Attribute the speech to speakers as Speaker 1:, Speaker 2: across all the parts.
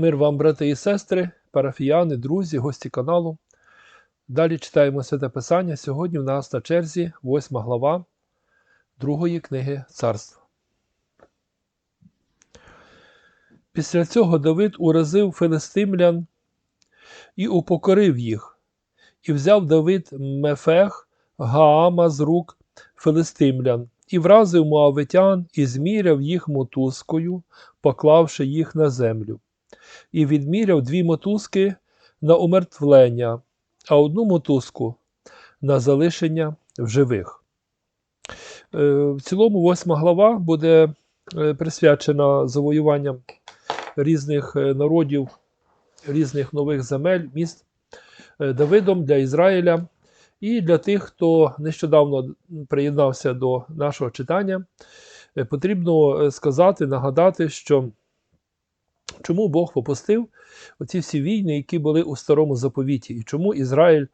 Speaker 1: Мир вам, брати і сестри, парафіяни, друзі, гості каналу. Далі читаємо Святе Писання. Сьогодні в нас на черзі 8 глава другої книги царства. Після цього Давид уразив филистимлян і упокорив їх, і взяв Давид Мефех Гаама з рук филистимлян, і вразив муавитян, і зміряв їх мотузкою, поклавши їх на землю і відміряв дві мотузки на умертвлення, а одну мотузку на залишення в живих. Е, В цілому, восьма глава буде е, присвячена завоюванням різних е, народів, різних нових земель, міст Давидом для Ізраїля. І для тих, хто нещодавно приєднався до нашого читання, потрібно сказати, нагадати, що Чому Бог попустив оці всі війни, які були у старому заповіті, і чому Ізраїль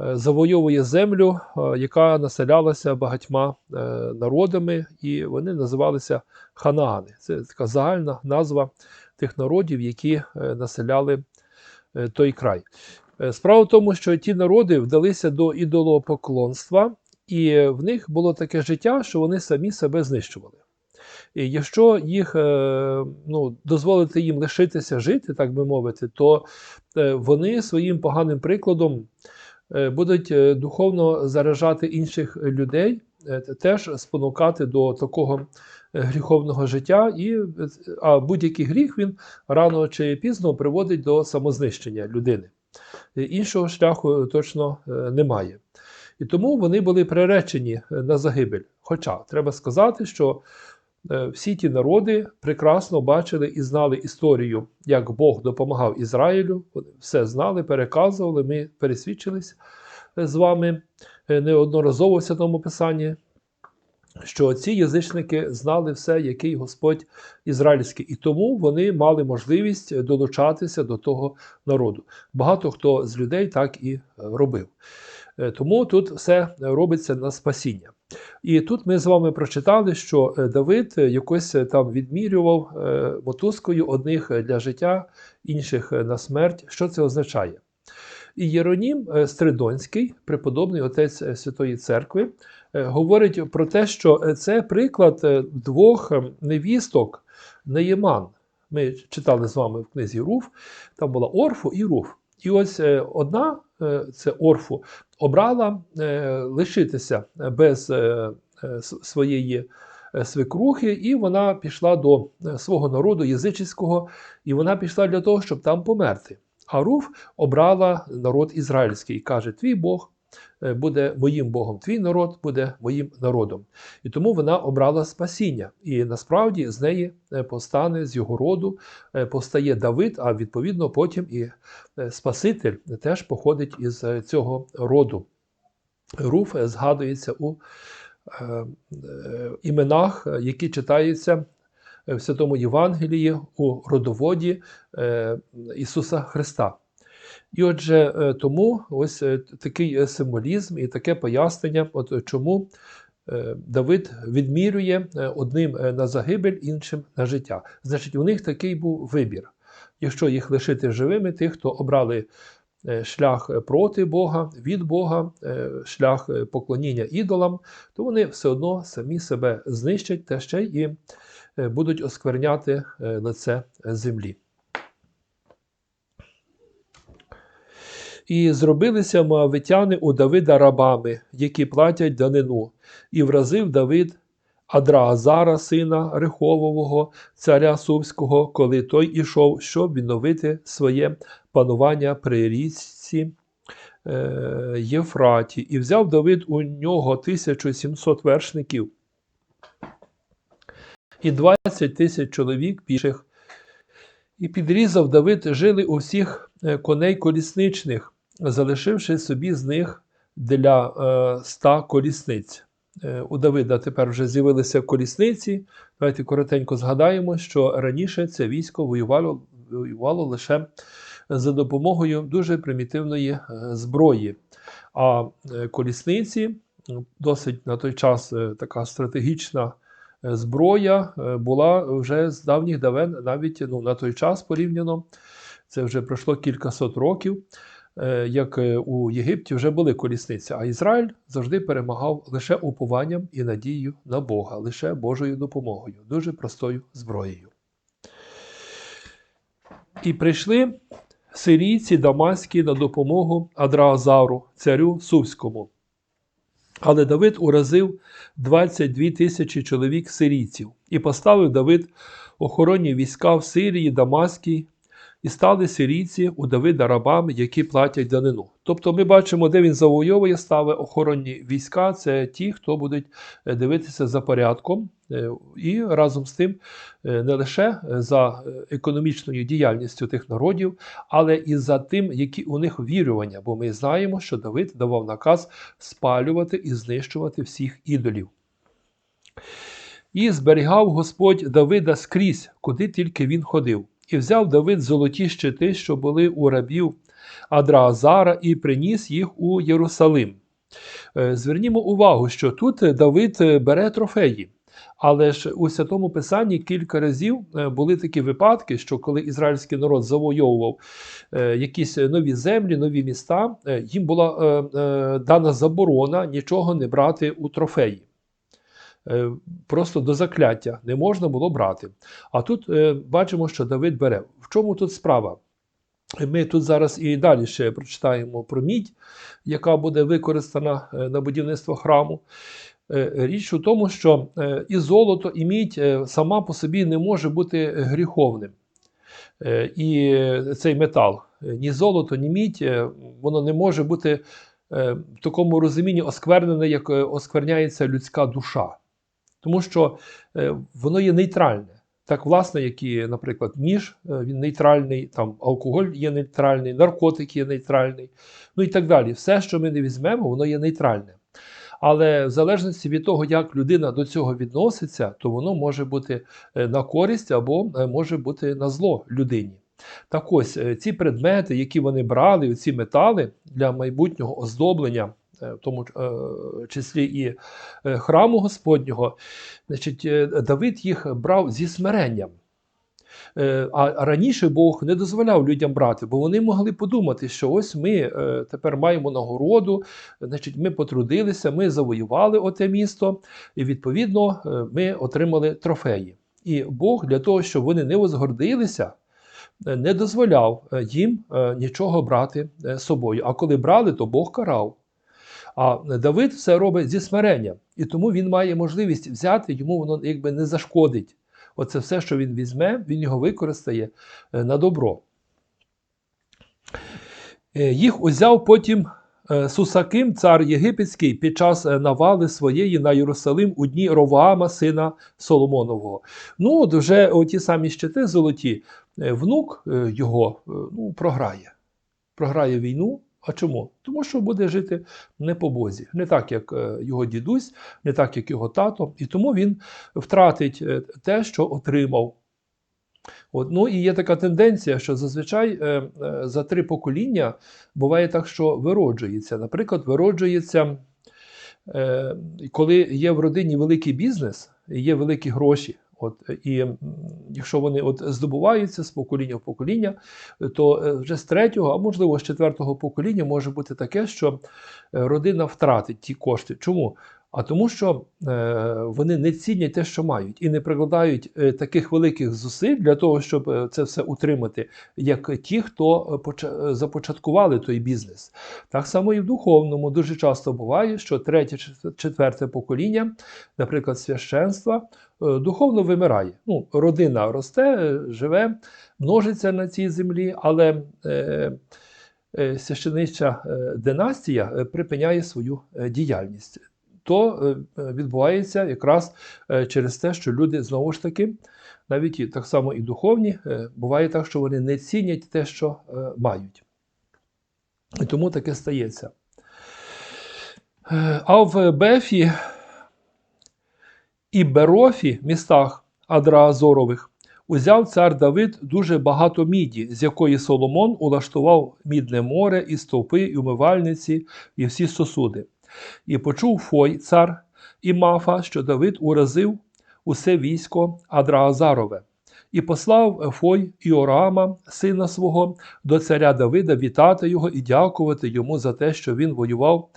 Speaker 1: е, завойовує землю, е, яка населялася багатьма е, народами, і вони називалися Ханаани. Це така загальна назва тих народів, які населяли той край. Справа в тому, що ті народи вдалися до ідолопоклонства, і в них було таке життя, що вони самі себе знищували. І якщо їх ну, дозволити їм лишитися жити, так би мовити, то вони своїм поганим прикладом будуть духовно заражати інших людей, теж спонукати до такого гріховного життя, і, а будь-який гріх він рано чи пізно приводить до самознищення людини. Іншого шляху точно немає. І тому вони були приречені на загибель. Хоча треба сказати, що всі ті народи прекрасно бачили і знали історію, як Бог допомагав Ізраїлю. Вони все знали, переказували. Ми пересвідчились з вами неодноразово в Святому Писанні, що ці язичники знали все, який Господь ізраїльський, і тому вони мали можливість долучатися до того народу. Багато хто з людей так і робив. Тому тут все робиться на спасіння. І тут ми з вами прочитали, що Давид якось там відмірював мотузкою одних для життя, інших на смерть. Що це означає? І Єронім Стридонський, преподобний отець Святої Церкви, говорить про те, що це приклад двох невісток Неєман. Ми читали з вами в книзі Руф, там була Орфу і Руф. І ось одна, це Орфу, обрала лишитися без своєї свекрухи, і вона пішла до свого народу язичського, і вона пішла для того, щоб там померти. А Руф обрала народ ізраїльський і каже: Твій Бог буде моїм Богом, твій народ буде моїм народом. І тому вона обрала спасіння. І насправді з неї постане з його роду, постає Давид, а відповідно потім і Спаситель теж походить із цього роду. Руф згадується у е, іменах, які читаються в Святому Євангелії у родоводі е, Ісуса Христа. І отже, тому ось такий символізм і таке пояснення, от чому Давид відмірює одним на загибель, іншим на життя. Значить, у них такий був вибір. Якщо їх лишити живими, тих, хто обрали шлях проти Бога, від Бога, шлях поклоніння ідолам, то вони все одно самі себе знищать та ще і будуть оскверняти лице землі. І зробилися моавитяни у Давида рабами, які платять данину, і вразив Давид Адраазара, сина Рехового, царя Сувського, коли той ішов, щоб відновити своє панування при річці е, Єфраті, і взяв Давид у нього 1700 вершників і 20 тисяч чоловік піших. І підрізав Давид жили у всіх коней колісничних, залишивши собі з них для е, ста колісниць. Е, у Давида тепер вже з'явилися колісниці. Давайте коротенько згадаємо, що раніше це військо воювало, воювало лише за допомогою дуже примітивної е, зброї. А колісниці досить на той час така стратегічна зброя була вже з давніх давен, навіть ну, на той час порівняно. Це вже пройшло кількасот років, як е, у Єгипті вже були колісниці, а Ізраїль завжди перемагав лише упованням і надією на Бога, лише Божою допомогою, дуже простою зброєю. І прийшли сирійці Дамаські на допомогу Адраазару, царю Сувському. Але Давид уразив 22 тисячі чоловік сирійців і поставив Давид охоронні війська в Сирії, Дамаській, і стали сирійці у Давида рабами, які платять данину. Тобто ми бачимо, де він завойовує, ставить охоронні війська. Це ті, хто будуть е, дивитися за порядком, е, і разом з тим е, не лише за економічною діяльністю тих народів, але і за тим, які у них вірування. Бо ми знаємо, що Давид давав наказ спалювати і знищувати всіх ідолів. І зберігав Господь Давида скрізь, куди тільки він ходив. І взяв Давид золоті щити, що були у рабів Адраазара, і приніс їх у Єрусалим. Е, Звернімо увагу, що тут Давид е, бере трофеї. Але ж у святому писанні кілька разів е, були такі випадки, що коли ізраїльський народ завойовував якісь нові землі, нові міста, їм була дана заборона нічого не брати у трофеї. Е, Просто до закляття не можна було брати. А тут е, бачимо, що Давид бере. В чому тут справа? Ми тут зараз і далі ще прочитаємо про мідь, яка буде використана е, на будівництво храму. Е, Річ у тому, що е, і золото, і мідь е, сама по собі не може бути гріховним. Е, І цей метал, е, ні золото, ні мідь, е, воно не може бути е, в такому розумінні осквернене, як е, оскверняється людська душа. Тому що е, воно є нейтральне. Так, власне, як і, наприклад, ніж, е, він нейтральний, там алкоголь є нейтральний, наркотик є нейтральний, ну і так далі. Все, що ми не візьмемо, воно є нейтральне. Але в залежності від того, як людина до цього відноситься, то воно може бути е, на користь або може бути на зло людині. Так ось ці предмети, які вони брали, ці метали для майбутнього оздоблення, в тому е, числі і е, храму Господнього, значить, е, Давид їх брав зі смиренням. Е, А раніше Бог не дозволяв людям брати, бо вони могли подумати, що ось ми е, тепер маємо нагороду, значить, ми потрудилися, ми завоювали оте місто, і відповідно е, ми отримали трофеї. І Бог для того, щоб вони не возгордилися, е, не дозволяв е, їм е, нічого брати е, з собою. А коли брали, то Бог карав. А Давид все робить зі смиренням, і тому він має можливість взяти, йому воно якби не зашкодить. Оце все, що він візьме, він його використає е, на добро. Е, Їх узяв потім е, Сусаким, цар єгипетський, під час навали своєї на Єрусалим у дні Роваама, сина Соломонового. Ну, от вже ті самі щити золоті, внук його ну, програє. Програє війну. А чому? Тому що буде жити не по Бозі, не так, як е, його дідусь, не так, як його тато, і тому він втратить е, те, що отримав. От, ну і є така тенденція, що зазвичай е, за три покоління буває так, що вироджується. Наприклад, вироджується, коли є в родині великий бізнес, є великі гроші. От, і якщо вони от здобуваються з покоління в покоління, то е, вже з третього, а можливо з четвертого покоління може бути таке, що е, родина втратить ті кошти. Чому? А тому, що е, вони не цінять те, що мають, і не прикладають е, таких великих зусиль для того, щоб е, це все утримати, як ті, хто започаткували той бізнес. Так само і в духовному дуже часто буває, що третє, четверте покоління, наприклад, священства, духовно вимирає. Ну, родина росте, живе, множиться на цій землі, але священича династія припиняє свою діяльність. То е, е, відбувається якраз е, через те, що люди знову ж таки, навіть так само і духовні, буває так, що вони не цінять те, що мають. І тому таке стається. А в Бефі і Берофі, містах Адраазорових, узяв цар Давид дуже багато міді, з якої Соломон улаштував мідне море, і стовпи, і умивальниці, і всі сосуди. І почув Фой, цар і Мафа, що Давид уразив усе військо Адраазарове. І послав Ефой Іорама, сина свого, до царя Давида вітати його і дякувати йому за те, що він воював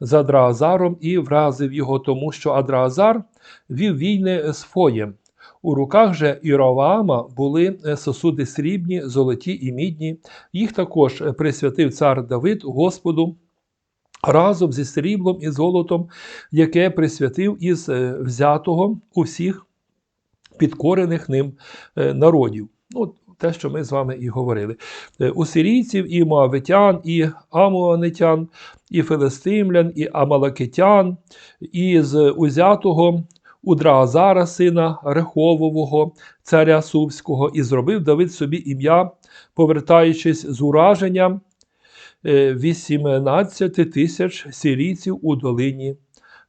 Speaker 1: з Адраазаром і вразив його, тому що Адраазар вів війни з Фоєм. У руках же Іроваама були е, сосуди срібні, золоті і мідні. Їх також присвятив цар Давид Господу разом зі сріблом і золотом, яке присвятив із е, взятого у всіх підкорених ним е, народів. Ну, те, що ми з вами і говорили. Е, У сирійців, і моавитян, і амуанитян, і филистимлян, і амалакитян, і з узятого у Драазара, сина Реховового, царя Сувського, і зробив Давид собі ім'я, повертаючись з ураженням 18 тисяч сирійців у долині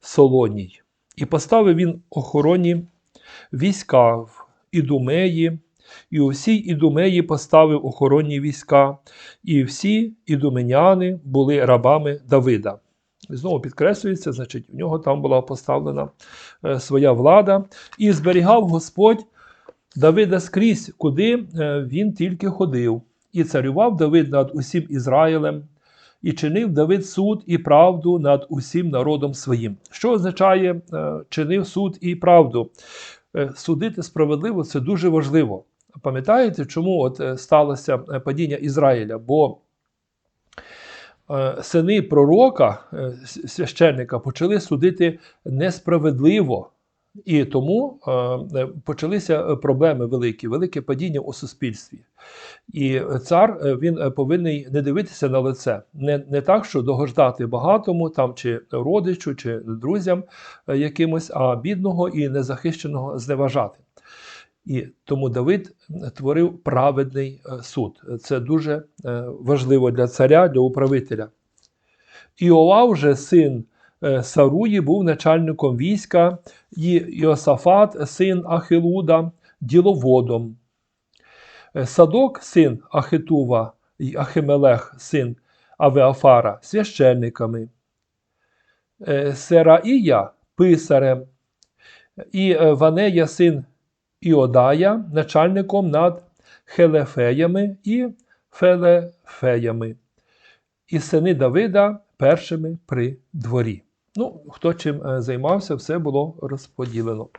Speaker 1: Солоній. І поставив він охороні війська в Ідумеї, і у всій Ідумеї поставив охоронні війська, і всі ідуменяни були рабами Давида. Знову підкреслюється, значить, в нього там була поставлена е, своя влада, і зберігав Господь Давида скрізь, куди е, він тільки ходив, і царював Давид над усім Ізраїлем, і чинив Давид суд і правду над усім народом своїм. Що означає е, чинив суд і правду? Е, Судити справедливо це дуже важливо. Пам'ятаєте, чому от е, сталося падіння Ізраїля? Бо сини пророка, священника, почали судити несправедливо. І тому е, е, почалися е, проблеми великі, велике падіння у суспільстві. І цар він повинен не дивитися на лице, не, не так, що догождати багатому, там чи родичу, чи друзям якимось, а бідного і незахищеного зневажати. І тому Давид творив праведний суд. Це дуже важливо для царя, для управителя. Іоав же син Саруї був начальником війська, і Йосафат, син Ахилуда, діловодом. Е, Садок, син Ахитува, і Ахимелех, син Авеафара, священниками. Е, Сераїя писарем, і е, Ванея, син Іодая, начальником над Хелефеями і Фелефеями. І сини Давида першими при дворі. Ну, хто чим е, займався, все було розподілено.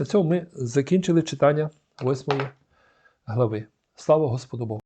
Speaker 1: На цьому ми закінчили читання восьмої глави. Слава Господу Богу!